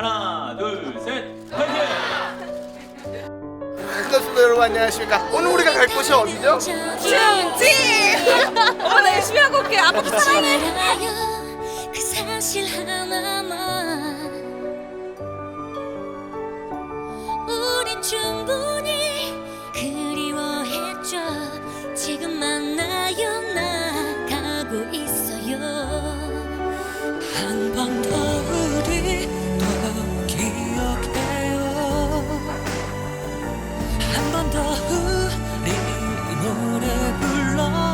하나, 둘, 셋, 파이팅! 반갑습니다 여러분 안녕하십니까 오늘 우리가 갈 곳이 어디죠? 충지! 엄마 나 열심히 하고 올게. 아빠 사랑해. 그 사실 더 우리 노래 불러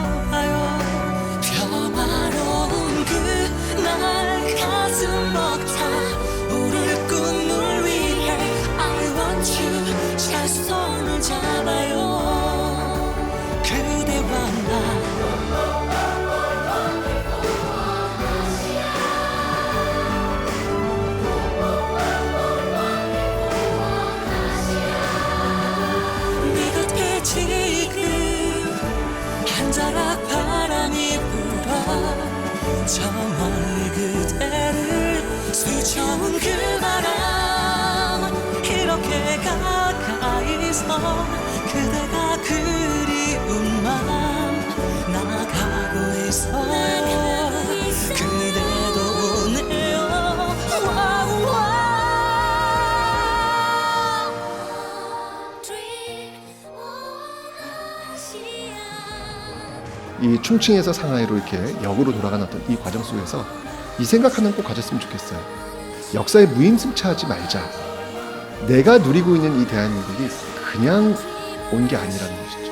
한 자락 바람이 불어. 저 멀리 그대를 스쳐온 그 바람. 이렇게 가까이서 그대가 그리운 맘 이 충칭에서 상하이로 이렇게 역으로 돌아가는 어떤 이 과정 속에서 이 생각 하나는 꼭 가졌으면 좋겠어요. 역사에 무임승차하지 말자. 내가 누리고 있는 이 대한민국이 그냥 온 게 아니라는 것이다.